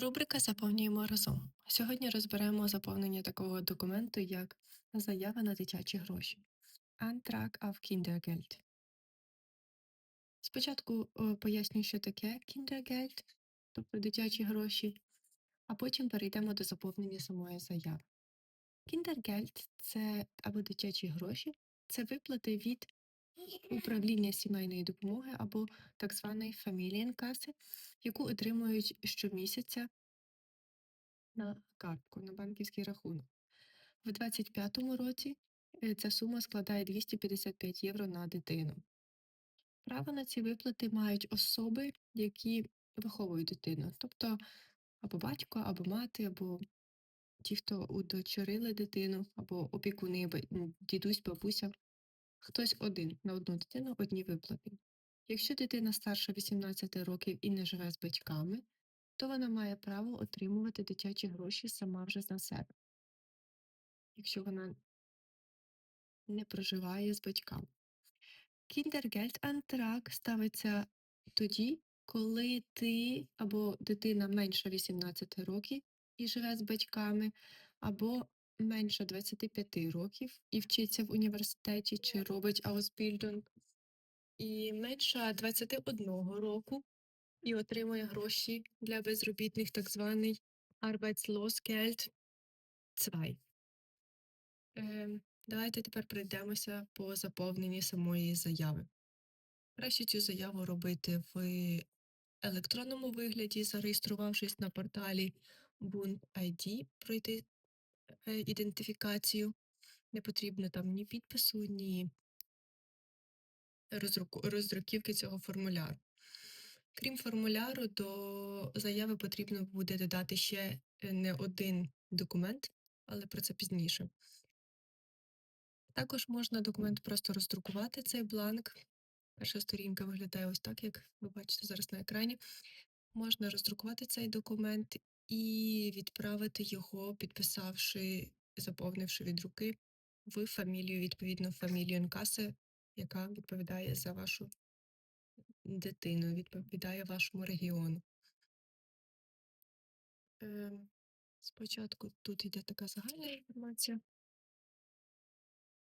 Рубрика Заповнюємо разом. Сьогодні розберемо заповнення такого документу, як заява на дитячі гроші. Antrag auf Kindergeld. Спочатку е, поясню, що таке Kindergeld, тобто дитячі гроші, а потім перейдемо до заповнення самої заяви. Kindergeld – це або дитячі гроші, це виплати від управління сімейної допомоги або так званої Familienkasse, яку отримують щомісяця на картку, на банківський рахунок. В 2025 році е, ця сума складає 255 євро на дитину. Право на ці виплати мають особи, які виховують дитину, тобто або батько, або мати, або ті, хто удочерили дитину, або опікуни, ба- м, дідусь, бабуся. Хтось один на одну дитину одні виплати. Якщо дитина старша 18 років і не живе з батьками, то вона має право отримувати дитячі гроші сама вже за себе, якщо вона не проживає з батьками. Kindergeldantrag ставиться тоді, коли ти або дитина менше 18 років і живе з батьками, або менше 25 років і вчиться в університеті чи робить Ausbildung, і менше 21 року і отримує гроші для безробітних, так званий Arbeitslosgeld 2. Ем, давайте тепер пройдемося по заповненні самої заяви. Краще цю заяву робити в електронному вигляді, зареєструвавшись на порталі Bund.id, пройти е, ідентифікацію. Не потрібно там ні підпису, ні роздруківки цього формуляру. Крім формуляру, до заяви потрібно буде додати ще е, не один документ, але про це пізніше. Також можна документ просто роздрукувати цей бланк. Перша сторінка виглядає ось так, як ви бачите зараз на екрані. Можна роздрукувати цей документ і відправити його, підписавши, заповнивши від руки в фамілію, відповідно, фамілію НКАСи, яка відповідає за вашу дитину, відповідає вашому регіону. Ем, Спочатку тут йде така загальна інформація.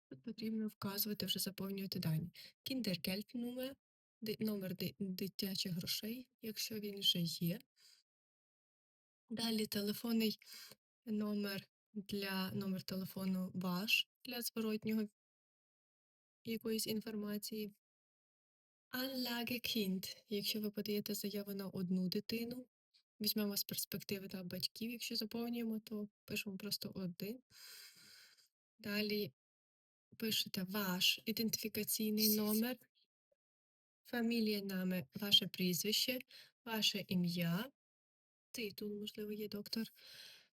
Тут потрібно вказувати, вже заповнювати дані. Ди- номер дитячих грошей, якщо він вже є. Далі телефонний номер для номер телефону ваш для зворотнього якоїсь інформації. Anlage Kind, якщо ви подаєте заяву на одну дитину, візьмемо з перспективи на батьків, якщо заповнюємо, то пишемо просто один. Далі пишете ваш ідентифікаційний номер, фамілія, нами, ваше прізвище, ваше ім'я, титул, можливо, є доктор,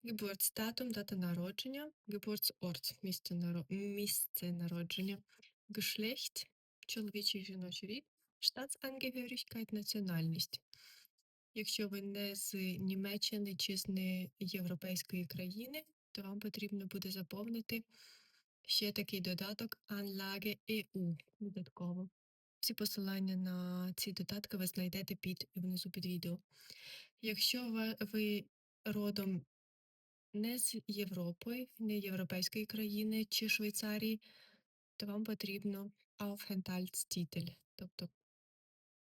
Geburtsdatum, дата народження, Geburtsort, місце, наро... місце народження, Geschlecht, чоловічий жіночий рід, Staatsangehörigkeit, національність. Якщо ви не з Німеччини чи з неєвропейської країни, то вам потрібно буде заповнити ще такий додаток Anlage EU додатково. Всі посилання на ці додатки ви знайдете під внизу під відео. Якщо ви, родом не з Європи, не європейської країни чи Швейцарії, то вам потрібно Aufenthaltstitel, тобто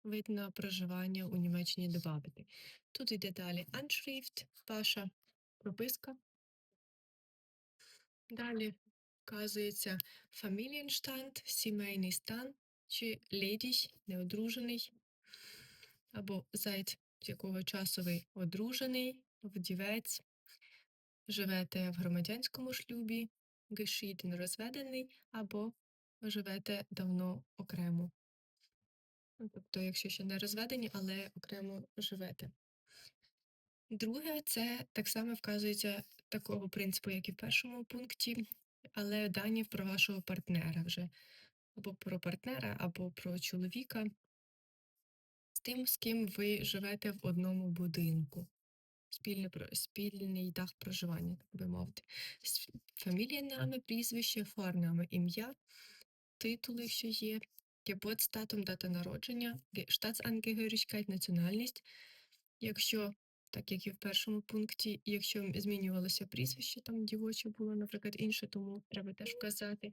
вид на проживання у Німеччині додати. Тут йде далі Anschrift, ваша прописка. Далі вказується Familienstand, сімейний стан, чи ledig, неодружений, або seit з якого часу ви одружений, вдівець, живете в громадянському шлюбі, geschieden, розведений, або живете давно окремо. Ну, Тобто, якщо ще не розведені, але окремо живете. Друге, це так само вказується такого принципу, як і в першому пункті, але дані про вашого партнера вже. Або про партнера, або про чоловіка, з тим, з ким ви живете в одному будинку. Спільне, спільний дах проживання, так би мовити. Фамілія нами, прізвище, фарнами, ім'я, титул, якщо є, Geburtsdatum, дата народження, Ге- Staatsangehörigkeit, національність. Якщо так як і в першому пункті. Якщо змінювалося прізвище, там дівоче було, наприклад, інше, тому треба теж вказати.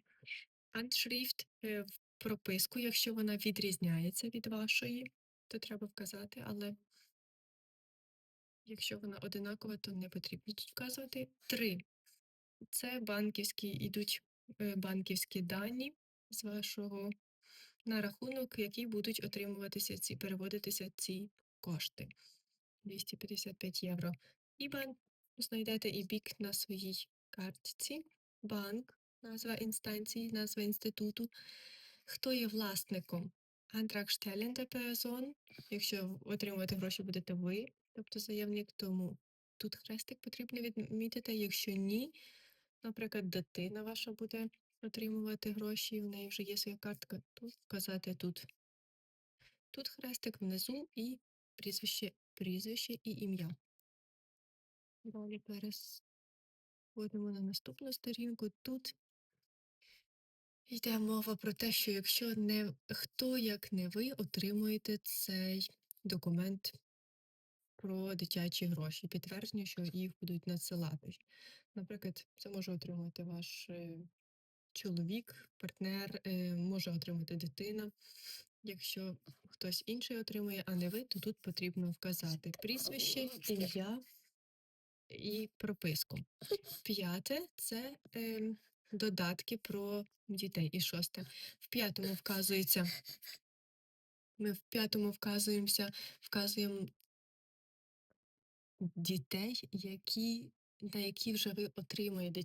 Handschrift е, в прописку, якщо вона відрізняється від вашої, то треба вказати, але якщо вона одинакова, то не потрібно вказувати. Три. Це банківські ідуть е, банківські дані з вашого на рахунок, який будуть отримуватися ці, переводитися ці кошти. 255 євро. IBAN знайдете і бік на своїй картці, банк, назва інстанції, назва інституту. Хто є власником? Antragstellende Person, якщо отримувати гроші будете ви, тобто заявник, тому тут хрестик потрібно відмітити. Якщо ні, наприклад, дитина ваша буде отримувати гроші, в неї вже є своя картка, то вказати тут. Тут хрестик внизу і прізвище, прізвище і ім'я. Далі переходимо на наступну сторінку. Тут йде мова про те, що якщо не хто, як не ви, отримуєте цей документ про дитячі гроші, підтвердження, що їх будуть надсилати. Наприклад, це може отримати ваш е, чоловік, партнер, е, може отримати дитина. Якщо хтось інший отримує, а не ви, то тут потрібно вказати прізвище, ім'я і прописку. П'яте це е, додатки про дітей. І шосте. В п'ятому вказується. Ми в п'ятому вказуємося, вказуємо дітей, які, на які вже ви отримуєте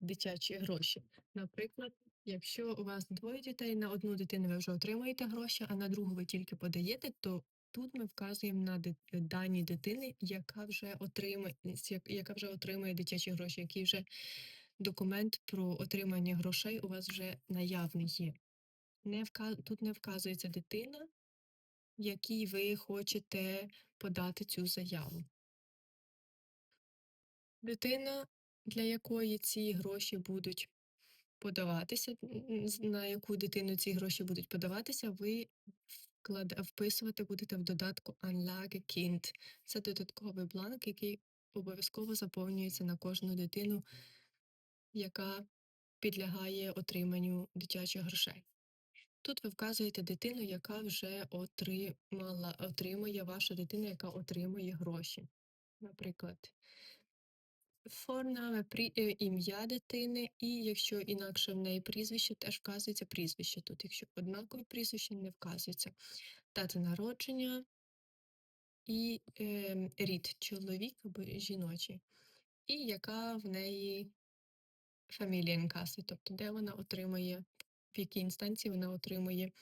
дитячі гроші. Наприклад, якщо у вас двоє дітей, на одну дитину ви вже отримуєте гроші, а на другу ви тільки подаєте, то тут ми вказуємо на дані дитини, яка вже отримує, яка вже отримує дитячі гроші, який вже документ про отримання грошей у вас вже наявний є. Не вка... Тут не вказується дитина, якій ви хочете подати цю заяву. Дитина, для якої ці гроші будуть подаватися, на яку дитину ці гроші будуть подаватися, ви вписувати будете в додатку Anlage Kind. Це додатковий бланк, який обов'язково заповнюється на кожну дитину, яка підлягає отриманню дитячих грошей. Тут ви вказуєте дитину, яка вже отримала, отримує ваша дитина, яка отримує гроші. Наприклад, Форма, е, ім'я дитини, і якщо інакше в неї прізвище, теж вказується прізвище тут. Якщо однакове прізвище, не вказується. Дата народження і е, рід чоловік або жіночий. І яка в неї фамілія інкаси, тобто де вона отримує, в якій інстанції вона отримує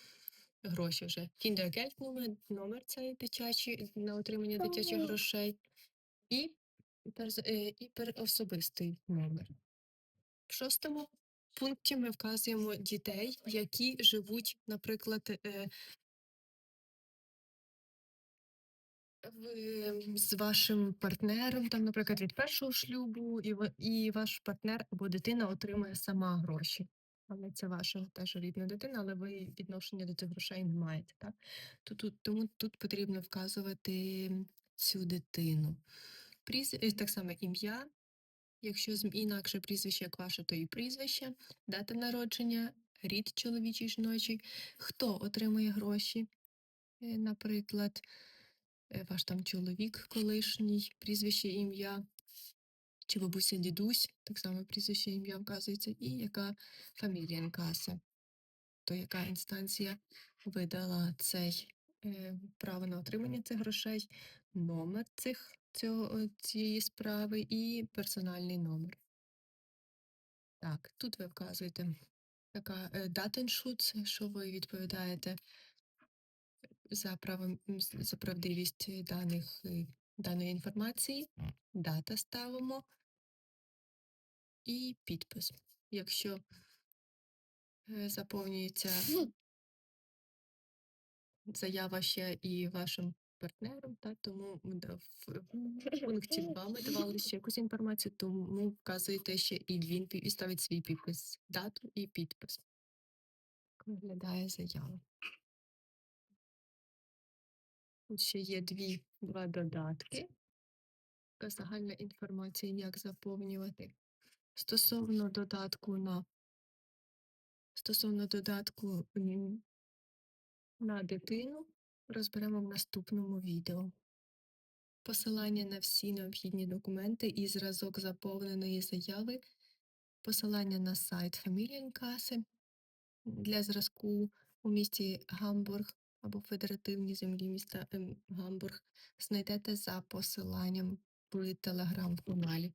гроші вже. Kindergeld номер, номер цей дитячий на отримання дитячих грошей. І перз- е, і перособистий номер. В шостому пункті ми вказуємо дітей, які живуть, наприклад, е, в, з вашим партнером, там, наприклад, від першого шлюбу, і, ви- і ваш партнер або дитина отримує сама гроші. Але це ваша теж рідна дитина, але ви відношення до цих грошей не маєте. Так? То тут, тому тут потрібно вказувати цю дитину. Пріз... е, Так само ім'я, Якщо інакше прізвище як ваше, то і прізвище, дата народження, рід чоловічий жіночий, хто отримує гроші, Е, наприклад, ваш там чоловік колишній, прізвище, ім'я, чи бабуся, дідусь, так само прізвище, ім'я вказується, і яка фамілія інкаса, то яка інстанція видала цей е, право на отримання цих грошей, номер цих, цього, цієї справи і персональний номер. Так, тут ви вказуєте така е, Datenschutz, що ви відповідаєте за право м, з- за правдивість даних е, даної інформації, дата ставимо і підпис. Якщо е, заповнюється заява ще і вашим партнером, та тому в пункті 2 ми давали ще якусь інформацію, тому вказуєте ще і він і ставить свій підпис, дату і підпис. Виглядає заява. Тут ще є дві, два додатки. така загальна інформація, як заповнювати. Стосовно додатку на стосовно додатку на дитину розберемо в наступному відео. Посилання на всі необхідні документи і зразок заповненої заяви, посилання на сайт Фамілієнкаси для зразку у місті Гамбург або Федеративній землі міста ем, Гамбург знайдете за посиланням в телеграм-каналі.